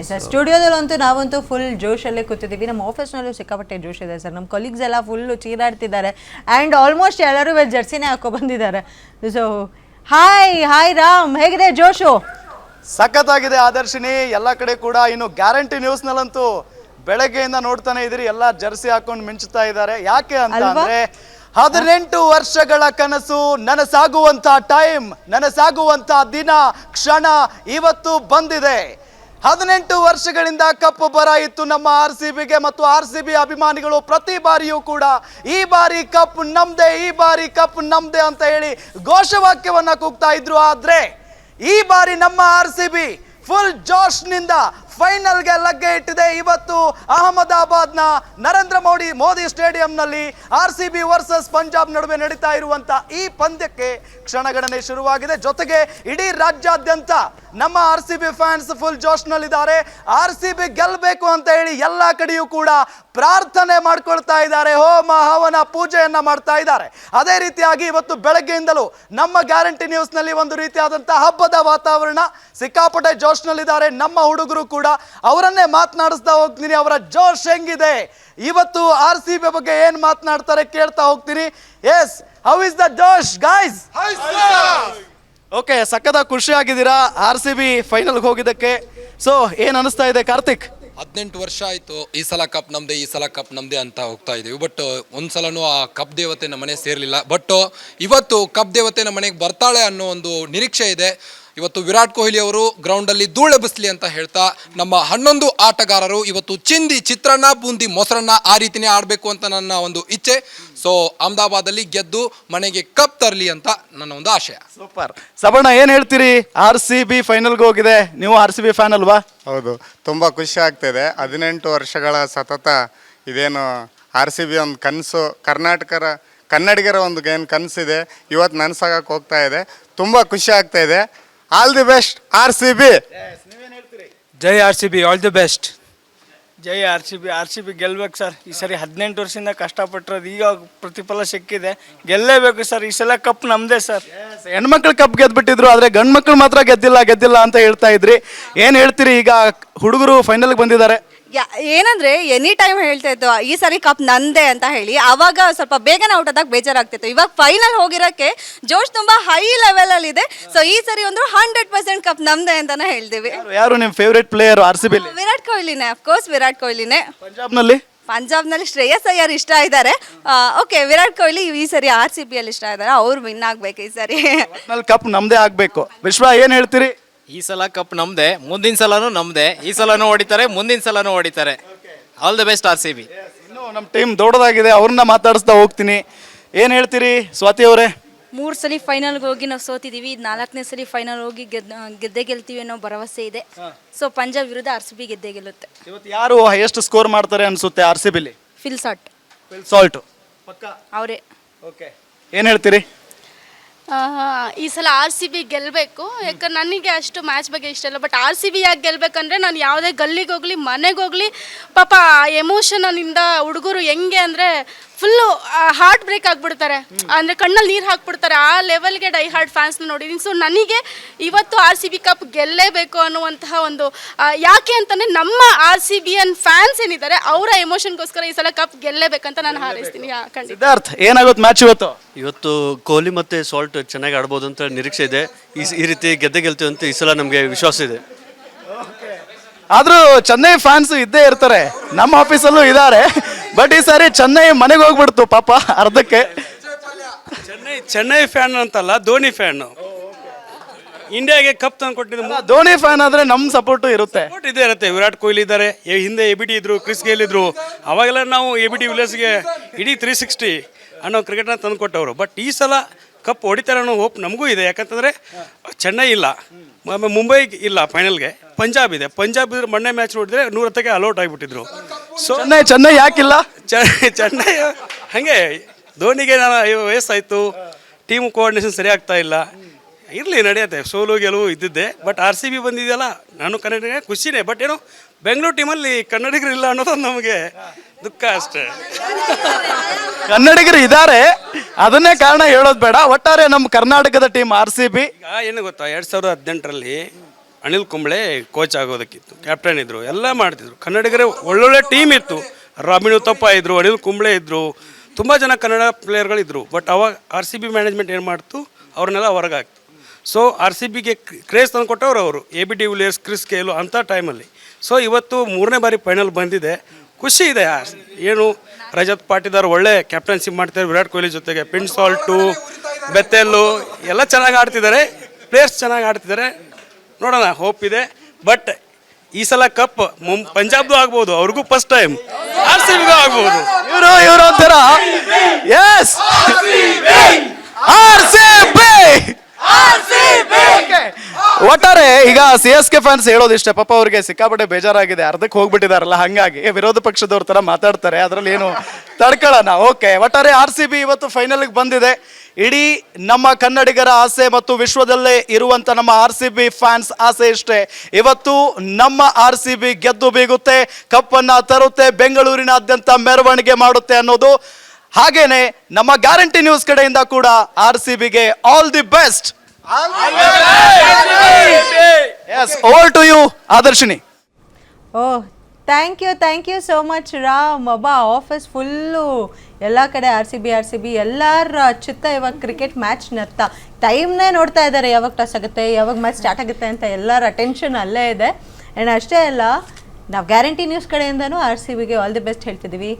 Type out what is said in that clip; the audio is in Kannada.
ಎಸ್ ಸರ್ ಸ್ಟುಡಿಯೋದಲ್ಲಂತೂ ನಾವಂತೂ ಫುಲ್ ಜೋಶಲ್ಲೇ ಕೂತಿದ್ದೀವಿ. ನಮ್ಮ ಆಫೀಸ್ನಲ್ಲೂ ಸಿಕ್ಕಾಪಟ್ಟೆ ಜೋಶ್ ಇದೆ ಸರ್. ನಮ್ಮ ಕೊಲೀಗ್ಸ್ ಎಲ್ಲ ಫುಲ್ಲು ಚೀರಾಡ್ತಿದ್ದಾರೆ. ಆ್ಯಂಡ್ ಆಲ್ಮೋಸ್ಟ್ ಎಲ್ಲರೂ ಇವತ್ತು ಜರ್ಸಿನೇ ಹಾಕೋ ಬಂದಿದ್ದಾರೆ. So hi hi Ram. ಹೇಗಿದೆ ಜೋಶು? ಸಖತ್ತಾಗಿದೆ ಆದರ್ಶಿನಿ. ಎಲ್ಲ ಕಡೆ ಕೂಡ ಇನ್ನು ಗ್ಯಾರಂಟಿ ನ್ಯೂಸ್ನಲ್ಲಂತೂ ಬೆಳಗ್ಗೆಯಿಂದ ನೋಡ್ತಾನೆ ಇದ್ರಿ ಎಲ್ಲ ಜರ್ಸಿ ಹಾಕೊಂಡು ಮಿಂಚುತ್ತಾ ಇದ್ದಾರೆ. ಯಾಕೆ ಅಂತ? ಅಂದ್ರೆ ಹದಿನೆಂಟು ವರ್ಷಗಳ ಕನಸು ನನಸಾಗುವಂತ ಟೈಮ್ ನನಸಾಗುವಂತ ದಿನ ಕ್ಷಣ ಇವತ್ತು ಬಂದಿದೆ. ಹದಿನೆಂಟು ವರ್ಷಗಳಿಂದ ಕಪ್ಪು ಬರ ಇತ್ತು ನಮ್ಮ ಆರ್ ಸಿ ಬಿಗೆ ಮತ್ತು ಆರ್ ಸಿ ಬಿ ಅಭಿಮಾನಿಗಳು ಪ್ರತಿ ಬಾರಿಯೂ ಕೂಡ ಈ ಬಾರಿ ಕಪ್ ನಮ್ದೆ, ಈ ಬಾರಿ ಕಪ್ ನಮ್ದೆ ಅಂತ ಹೇಳಿ ಘೋಷವಾಕ್ಯವನ್ನ ಕೂಗ್ತಾ ಇದ್ರು. ಆದ್ರೆ ಈ ಬಾರಿ ನಮ್ಮ ಆರ್ ಸಿ ಬಿ ಫುಲ್ ಜೋಶ್ನಿಂದ ಫೈನಲ್ಗೆ ಲಗ್ಗೆ ಇಟ್ಟಿದೆ. ಇವತ್ತು ಅಹಮದಾಬಾದ್ನ Narendra Modi Modi ಸ್ಟೇಡಿಯಂನಲ್ಲಿ R C B versus Punjab ನಡುವೆ ನಡೀತಾ ಇರುವಂತ ಈ ಪಂದ್ಯಕ್ಕೆ ಕ್ಷಣಗಣನೆ ಶುರುವಾಗಿದೆ. ಜೊತೆಗೆ ಇಡೀ ರಾಜ್ಯಾದ್ಯಂತ ನಮ್ಮ R C B fans full ಜೋಶ್ನಲ್ಲಿದ್ದಾರೆ. R C B ಗೆಲ್ಲಬೇಕು ಅಂತ ಹೇಳಿ ಎಲ್ಲ ಕಡೆಯೂ ಕೂಡ ಪ್ರಾರ್ಥನೆ ಮಾಡ್ಕೊಳ್ತಾ ಇದ್ದಾರೆ. ಹೋಮ ಹವನ ಪೂಜೆಯನ್ನ ಮಾಡ್ತಾ ಇದ್ದಾರೆ. ಅದೇ ರೀತಿಯಾಗಿ ಇವತ್ತು ಬೆಳಗ್ಗೆಯಿಂದಲೂ ನಮ್ಮ ಗ್ಯಾರಂಟಿ ನ್ಯೂಸ್ನಲ್ಲಿ ಒಂದು ರೀತಿಯಾದಂತಹ ಹಬ್ಬದ ವಾತಾವರಣ ಸಿಕ್ಕಾಪಟ್ಟೆ ಜೋಶ್ನಲ್ಲಿದ್ದಾರೆ. ನಮ್ಮ ಹುಡುಗರು ಕೂಡ ಅವರನ್ನೇ ಮಾತನಾಡಿಸ್ತಾ ಹೋಗ್ತೀನಿ. ಅವರ ಜೋಶ್ ಹೆಂಗಿದೆ? ಇವತ್ತು ಆರ್ ಸಿ ಬಿ ಬಗ್ಗೆ ಏನ್ ಮಾತನಾಡ್ತಾರೆ ಕೇಳ್ತಾ ಹೋಗ್ತೀನಿ. Yes how is the josh guys okay ಸಕ್ಕದ ಖುಷಿ ಆಗಿದ್ದೀರಾ? ಆರ್ ಸಿ ಬಿ ಫೈನಲ್ಗೆ ಹೋಗಿದ್ದಕ್ಕೆ. ಸೊ ಏನ್ ಅನಿಸ್ತಾ ಇದೆ ಕಾರ್ತಿಕ್? ಹದಿನೆಂಟು ವರ್ಷ ಆಯಿತು ಈ ಸಲ ಕಪ್ ನಮ್ಮದೇ ಈ ಸಲ ಕಪ್ ನಮ್ದೇ ಅಂತ ಹೋಗ್ತಾ ಇದ್ದೀವಿ ಬಟ್ ಒಂದು ಸಲನೂ ಆ ಕಪ್ ದೇವತೆ ನಮ್ಮ ಮನೆ ಸೇರಲಿಲ್ಲ. ಬಟ್ ಇವತ್ತು ಕಪ್ ದೇವತೆ ನಮ್ಮ ಮನೆಗೆ ಬರ್ತಾಳೆ ಅನ್ನೋ ಒಂದು ನಿರೀಕ್ಷೆ ಇದೆ. ಇವತ್ತು ವಿರಾಟ್ ಕೊಹ್ಲಿ ಅವರು ಗ್ರೌಂಡಲ್ಲಿ ಧೂಳೆಬ್ಬಿಸ್ಲಿ ಅಂತ ಹೇಳ್ತಾ ನಮ್ಮ ಹನ್ನೊಂದು ಆಟಗಾರರು ಇವತ್ತು ಚಿಂದಿ ಚಿತ್ರಾನ್ನ ಬೂಂದಿ ಮೊಸರನ್ನ ಆ ರೀತಿನೇ ಆಡಬೇಕು ಅಂತ ನನ್ನ ಒಂದು ಇಚ್ಛೆ. ಸೊ ಅಹಮದಾಬಾದಲ್ಲಿ ಗೆದ್ದು ಮನೆಗೆ ಕಪ್ ತರಲಿ ಅಂತ ನನ್ನ ಒಂದು ಆಶಯ. ಸೂಪರ್. ಸಬಣ್ಣ ಏನು ಹೇಳ್ತೀರಿ? ಆರ್ ಸಿ ಬಿ ಫೈನಲ್ಗೆ ಹೋಗಿದೆ. ನೀವು ಆರ್ ಸಿ ಬಿ ಫ್ಯಾನ್ ಅಲ್ವಾ? ಹೌದು. ತುಂಬ ಖುಷಿ ಆಗ್ತಿದೆ. ಹದಿನೆಂಟು ವರ್ಷಗಳ ಸತತ ಇದೇನು ಆರ್ ಸಿ ಬಿ ಒಂದು ಕನಸು ಕರ್ನಾಟಕರ ಕನ್ನಡಿಗರ ಒಂದು ಏನು ಕನಸಿದೆ. ಇವತ್ತು ನನಸಾಗಕ್ಕೆ ಹೋಗ್ತಾ ಇದೆ. ತುಂಬ ಖುಷಿ ಆಗ್ತಾ ಇದೆ. All the best R C B Jai R C B all the best Jai R C B R C B ಗೆಲ್ಬೇಕು ಸರ್ ಈ ಸರಿ ಹದಿನೆಂಟು ವರ್ಷದಿಂದ ಕಷ್ಟಪಟ್ಟಿರೋದು ಈಗ ಪ್ರತಿಫಲ ಸಿಕ್ಕಿದೆ. ಗೆಲ್ಲೇಬೇಕು ಸರ್ ಈ ಸಲ ಕಪ್ ನಮ್ಮದೇ ಸರ್ ಹೆಣ್ಮಕ್ಳು ಕಪ್ ಗೆದ್ಬಿಟ್ಟಿದ್ರು ಆದರೆ ಗಂಡು ಮಕ್ಳು ಮಾತ್ರ ಗೆದ್ದಿಲ್ಲ ಗೆದ್ದಿಲ್ಲ ಅಂತ ಹೇಳ್ತಾ ಇದ್ರಿ. ಏನು ಹೇಳ್ತೀರಿ ಈಗ? ಹುಡುಗರು ಫೈನಲ್ಗೆ ಬಂದಿದ್ದಾರೆ. ಯಾ- ಏನಂದ್ರೆ ಎನಿ ಟೈಮ್ ಹೇಳ್ತಾ ಇತ್ತು ಈ ಸರಿ ಕಪ್ ನಂದೆ ಅಂತ ಹೇಳಿ ಅವಾಗ ಸ್ವಲ್ಪ ಬೇಗನೆ ಔಟ್ ಆದಾಗ ಬೇಜಾರಾಗ್ತಿತ್ತು. ಇವಾಗ ಫೈನಲ್ ಹೋಗಿರಕ್ಕೆ ಜೋಶ್ ತುಂಬಾ ಹೈ ಲೆವೆಲ್ ಅಲ್ಲಿ ಇದೆ. ಸೊ ಈ ಸರಿ ಒಂದು ಹಂಡ್ರೆಡ್ ಪರ್ಸೆಂಟ್ ಕಪ್ ನಮ್ದೆ ಅಂತಾನೆ ಹೇಳ್ತೀವಿ. ಯಾರು- ನಿಮ್ಮ ನಿಮ್ favourite player R C B Virat ಕೊಹ್ಲಿನೇ of course Virat ಕೊಹ್ಲಿನೇ. ಪಂಜಾಬ್ನಲ್ಲಿ? ಪಂಜಾಬ್ನಲ್ಲಿ ಶ್ರೇಯಸ್ ಅಯ್ಯರ್ ಇಷ್ಟ ಇದ್ದಾರೆ. ಓಕೆ ವಿರಾಟ್ ಕೊಹ್ಲಿ ಈ ಸರಿ ಆರ್ ಸಿ ಬಿ ಅಲ್ಲಿ ಇಷ್ಟ ಇದ್ದಾರೆ. ಅವ್ರು ವಿನ್ ಆಗ್ಬೇಕು ಈ ಸರಿ. ಕಪ್ ನಮ್ದೇ ಆಗ್ಬೇಕು. ವಿಶ್ವ ಏನ್ ಹೇಳ್ತೀರಿ? ಈ ಸಲ ಕಪ್ ನಮ್ದೆ ಮುಂದಿನ ಸಲನೂ ನಮ್ದೆ. ಈ ಸಲನೂ ಹೊಡಿತಾರೆ ಮುಂದಿನ ಸಲನೂ ಹೊಡಿತಾರೆ. All the best R C B ಇನ್ನು ನಮ್ಮ ಟೀಮ್ ದೊಡ್ಡದಾಗಿದೆ ಅವ್ರನ್ನ ಮಾತಾಡಿಸ್ತಾ ಹೋಗ್ತೀನಿ. ಏನು ಹೇಳ್ತೀರಿ ಸ್ವಾತಿ ಅವರೇ? ಮೂರು ಸಲ ಫೈನಲ್ಗೆ ಹೋಗಿ ನಾವು ಸೋತಿದ್ದೀವಿ ನಾಲ್ಕನೇ ಸಲ ಫೈನಲ್ ಹೋಗಿ ಗೆದ್ದ ಗೆದ್ದೇ ಗೆಲ್ತೀವಿ ಅನ್ನೋ ಭರವಸೆ ಇದೆ. ಸೊ ಪಂಜಾಬ್ ವಿರುದ್ಧ ಆರ್ ಸಿ ಬಿ ಗೆದ್ದೇ ಗೆಲ್ಲುತ್ತೆ. ಇವತ್ತು ಯಾರು ಹೈಯೆಸ್ಟ್ ಸ್ಕೋರ್ ಮಾಡ್ತಾರೆ ಅನ್ಸುತ್ತೆ ಆರ್ ಸಿ ಬಿಲಿ ಫಿಲ್ ಸಾಟ್ ಸಾಲ್ಟ್ ಅವರೇ. ಓಕೆ ಏನು ಹೇಳ್ತೀರಿ? ಈ ಸಲ ಆರ್ ಸಿ ಬಿ ಗೆಲ್ಲಬೇಕು ಯಾಕಂದ್ರೆ ನನಗೆ ಅಷ್ಟು ಮ್ಯಾಚ್ ಬಗ್ಗೆ ಇಷ್ಟ ಇಲ್ಲ. ಬಟ್ ಆರ್ ಸಿ ಬಿ ಯಾಕೆ ಗೆಲ್ಲಬೇಕಂದ್ರೆ ನಾನು ಯಾವುದೇ ಗಲ್ಲಿಗೆ ಹೋಗಲಿ, ಮನೆಗೆ ಹೋಗಲಿ, ಪಾಪ ಎಮೋಷನಿಂದ ಹುಡುಗರು ಹೆಂಗೆ ಅಂದರೆ ಫುಲ್ಲು ಹಾರ್ಟ್ ಬ್ರೇಕ್ ಆಗಿಬಿಡ್ತಾರೆ. ಅಂದರೆ ಕಣ್ಣಲ್ಲಿ ನೀರು ಹಾಕ್ಬಿಡ್ತಾರೆ. ಆ ಲೆವೆಲ್ಗೆ ಡೈ ಹಾರ್ಟ್ ಫ್ಯಾನ್ಸ್ನ ನೋಡಿದ್ದೀನಿ ಸೊ ನನಗೆ ಇವತ್ತು ಆರ್ ಸಿ ಬಿ ಕಪ್ ಗೆಲ್ಲೇಬೇಕು ಅನ್ನುವಂತಹ ಒಂದು ಯಾಕೆ ಅಂತಂದರೆ ನಮ್ಮ ಆರ್ ಸಿ ಬಿ ಎನ್ ಫ್ಯಾನ್ಸ್ ಏನಿದ್ದಾರೆ ಅವರ ಎಮೋಷನ್ಗೋಸ್ಕರ ಈ ಸಲ ಕಪ್ ಗೆಲ್ಲೇಬೇಕಂತ ನಾನು ಹಾರೈಸ್ತೀನಿ. ಖಂಡಿತ. ಅರ್ಥ ಏನಾಗುತ್ತೆ ಮ್ಯಾಚ್ ಇವತ್ತು? ಇವತ್ತು ಕೊಹ್ಲಿ ಮತ್ತು ಸಾಲ್ಟ್ ಚೆನ್ನಾಗಿ ಆಡ್ಬೋದು ಅಂತ ನಿರೀಕ್ಷೆ ಇದೆ. ಈ ಈ ರೀತಿ ಗೆದ್ದೆ ಗೆಲ್ತೀವಿ ಅಂತ ಈ ಸಲ ನಮಗೆ ವಿಶ್ವಾಸ ಇದೆ. ಆದರೂ ಚೆನ್ನೈ ಫ್ಯಾನ್ಸ್ ಇದ್ದೇ ಇರ್ತಾರೆ. ನಮ್ಮ ಆಫೀಸಲ್ಲೂ ಇದ್ದಾರೆ. ಬಟ್ ಈ ಸಾರಿ ಚೆನ್ನೈ ಮನೆಗೆ ಹೋಗ್ಬಿಡ್ತು ಪಾಪ ಅರ್ಧಕ್ಕೆ. ಚೆನ್ನೈ ಚೆನ್ನೈ ಫ್ಯಾನ್ ಅಂತಲ್ಲ ಧೋನಿ ಫ್ಯಾನ್ ಇಂಡಿಯಾಗೆ ಕಪ್ ತಂದು ಕೊಟ್ಟಿದ್ದು ಧೋನಿ ಫ್ಯಾನ್ ಆದ್ರೆ ನಮ್ ಸಪೋರ್ಟ್ ಇರುತ್ತೆ. ಇದೇ ಇರುತ್ತೆ. ವಿರಾಟ್ ಕೊಹ್ಲಿ ಇದ್ದಾರೆ ಹಿಂದೆ ಎ ಬಿ ಡಿ ಇದ್ರು ಕ್ರಿಸ್ ಗೇಲ್ ಇದ್ರು. ಅವಾಗೆಲ್ಲ ನಾವು ಎ ಬಿ ಡಿ ವಿಲಿಯರ್ಸ್ಗೆ ಇಡೀ ತ್ರೀ ಸಿಕ್ಸ್ಟಿ ಅನ್ನೋ ಕ್ರಿಕೆಟ್ನ ತಂದು ಕೊಟ್ಟವರು. ಬಟ್ ಈ ಸಲ ಕಪ್ ಹೊಡಿತಾರೆ ಅನ್ನೋ ಹೋಪ್ ನಮಗೂ ಇದೆ. ಯಾಕಂತಂದ್ರೆ ಚೆನ್ನೈ ಇಲ್ಲ. ಮುಂಬೈ ಇಲ್ಲ ಫೈನಲ್ಗೆ ಪಂಜಾಬ್ ಇದೆ. ಪಂಜಾಬ್ ಇದ್ರೆ ಮೊನ್ನೆ ಮ್ಯಾಚ್ ನೋಡಿದ್ರೆ ನೂರತ್ತಕ್ಕೆ ಅಲೌಟ್ ಆಗಿಬಿಟ್ಟಿದ್ರು. ಚೆನ್ನೈ ಚೆನ್ನೈ ಯಾಕಿಲ್ಲ? ಚೆನ್ನೈ ಹಾಗೆ ಧೋನಿಗೆ ನಾನು ವಯಸ್ಸಾಯಿತು. ಟೀಮ್ ಕೋಆರ್ಡಿನೇಷನ್ ಸರಿ ಆಗ್ತಾ ಇಲ್ಲ. ಇರಲಿ ನಡೆಯುತ್ತೆ. ಸೋಲು ಗೆಲುವು ಇದ್ದಿದ್ದೆ. ಬಟ್ ಆರ್ ಸಿ ಬಿ ಬಂದಿದೆಯಲ್ಲ ನಾನು ಕನ್ನಡಿಗ ಖುಷಿನೇ. ಬಟ್ ಏನು ಬೆಂಗಳೂರು ಟೀಮಲ್ಲಿ ಕನ್ನಡಿಗರು ಇಲ್ಲ ಅನ್ನೋದು ನಮಗೆ ದುಃಖ ಅಷ್ಟೇ. ಕನ್ನಡಿಗರು ಇದ್ದಾರೆ ಅದನ್ನೇ ಕಾರಣ ಹೇಳೋದು ಬೇಡ. ಒಟ್ಟಾರೆ ನಮ್ಮ ಕರ್ನಾಟಕದ ಟೀಮ್ ಆರ್ ಸಿ ಬಿ ಏನು ಗೊತ್ತಾ? ಎರಡು ಸಾವಿರದ ಹದಿನೆಂಟರಲ್ಲಿ ಅನಿಲ್ ಕುಂಬ್ಳೆ ಕೋಚ್ ಆಗೋದಕ್ಕಿತ್ತು. ಕ್ಯಾಪ್ಟನ್ ಇದ್ದರು ಎಲ್ಲ ಮಾಡ್ತಿದ್ರು. ಕನ್ನಡಿಗರೇ ಒಳ್ಳೊಳ್ಳೆ ಟೀಮ್ ಇತ್ತು. ರಾಬಿನ್ ಉತ್ತಪ್ಪ ಇದ್ದರು ಅನಿಲ್ ಕುಂಬ್ಳೆ ಇದ್ದರು ತುಂಬ ಜನ ಕನ್ನಡ ಪ್ಲೇಯರ್ಗಳಿದ್ರು ಬಟ್ ಅವಾಗ ಆರ್ ಸಿ ಬಿ ಮ್ಯಾನೇಜ್ಮೆಂಟ್ ಏನು ಮಾಡ್ತು? ಅವ್ರನ್ನೆಲ್ಲ ಹೊರಗಾಕ್ತು. ಸೊ ಆರ್ ಸಿ ಬಿಗೆ ಕ್ರೇಜ್ ತಂದು ಕೊಟ್ಟವ್ರು ಅವರು. A B de Villiers Chris Gayle ಅಂಥ ಟೈಮಲ್ಲಿ ಸೊ ಇವತ್ತು ಮೂರನೇ ಬಾರಿ ಫೈನಲ್ ಬಂದಿದೆ. ಖುಷಿ ಇದೆ ಏನು? ರಜತ್ ಪಾಟಿದಾರ್ ಒಳ್ಳೆ ಕ್ಯಾಪ್ಟನ್ಸಿ ಮಾಡ್ತಾರೆ ವಿರಾಟ್ ಕೊಹ್ಲಿ ಜೊತೆಗೆ ಪಿನ್ ಸಾಲ್ಟು ಬೆತ್ತೆಲ್ಲು ಎಲ್ಲ ಚೆನ್ನಾಗಿ ಆಡ್ತಿದ್ದಾರೆ. ಪ್ಲೇಯರ್ಸ್ ಚೆನ್ನಾಗಿ ಆಡ್ತಿದ್ದಾರೆ. ನೋಡೋಣ ಹೋಪ್ ಇದೆ. ಬಟ್ ಈ ಸಲ ಕಪ್ ಮುಂ ಪಂಜಾಬ್ದು ಆಗ್ಬೋದು ಅವ್ರಿಗೂ ಫಸ್ಟ್ ಟೈಮ್ ಆರ್ ಸಿ ಬಿಗೂ ಆಗ್ಬೋದು. ಇವರು ಇವರು ಒಂಥರ ಎಸ್ ಆರ್ ಸಿ ಒಟ್ಟಾರೆ ಈಗ ಸಿ ಎಸ್ ಕೆ ಫ್ಯಾನ್ಸ್ ಹೇಳೋದು ಇಷ್ಟೇ. ಪಾಪ ಅವ್ರಿಗೆ ಸಿಕ್ಕಾಪಟ್ಟೆ ಬೇಜಾರಾಗಿದೆ. ಅರ್ಧಕ್ಕೆ ಹೋಗ್ಬಿಟ್ಟಿದಾರಲ್ಲ ಹಂಗಾಗಿ. ವಿರೋಧ ಪಕ್ಷದವ್ರ ತರ ಮಾತಾಡ್ತಾರೆ. ಅದ್ರಲ್ಲಿ ಏನು ತಡ್ಕೊಳ್ಳೋಣ ಓಕೆ ಒಟ್ಟಾರೆ ಆರ್ ಸಿ ಬಿ ಇವತ್ತು ಫೈನಲ್ಗೆ ಬಂದಿದೆ. ಇಡೀ ನಮ್ಮ ಕನ್ನಡಿಗರ ಆಸೆ ಮತ್ತು ವಿಶ್ವದಲ್ಲೇ ಇರುವಂತ ನಮ್ಮ ಆರ್ ಸಿ ಬಿ ಫ್ಯಾನ್ಸ್ ಆಸೆ ಇಷ್ಟೇ. ಇವತ್ತು ನಮ್ಮ ಆರ್ ಸಿ ಬಿ ಗೆದ್ದು ಬೀಗುತ್ತೆ ಕಪ್ಪನ್ನ ತರುತ್ತೆ ಬೆಂಗಳೂರಿನಾದ್ಯಂತ ಮೆರವಣಿಗೆ ಮಾಡುತ್ತೆ ಅನ್ನೋದು. ಹಾಗೇನೆ ನಮ್ಮ ಗ್ಯಾರಂಟಿ ನ್ಯೂಸ್ ಕಡೆಯಿಂದ ಕೂಡ ಆರ್ ಸಿ ಬಿಗೆ all the best. Yes over to you Adarshini oh thank you thank you so much Ram. ಅಬ್ಬಾ ಆಫೀಸ್ ಫುಲ್ಲು ಎಲ್ಲ ಕಡೆ R C B R C B ಎಲ್ಲರ ಚಿತ್ತ ಇವಾಗ ಕ್ರಿಕೆಟ್ ಮ್ಯಾಚ್ ನರ್ತ ಟೈಮ್ನೇ ನೋಡ್ತಾ ಇದ್ದಾರೆ ಯಾವಾಗ ಟಾಸ್ ಆಗುತ್ತೆ, ಯಾವಾಗ ಮ್ಯಾಚ್ ಸ್ಟಾರ್ಟ್ ಆಗುತ್ತೆ ಅಂತ ಎಲ್ಲರ ಅಟೆನ್ಷನ್ ಅಲ್ಲೇ ಇದೆ. ಆ್ಯಂಡ್ ಅಷ್ಟೇ ಅಲ್ಲ, ನಾವು ಗ್ಯಾರಂಟಿ ನ್ಯೂಸ್ ಕಡೆಯಿಂದನೂ ಆರ್ ಸಿ ಬಿಗೆ ಆಲ್ ದಿ ಬೆಸ್ಟ್ ಹೇಳ್ತಿದ್ದೀವಿ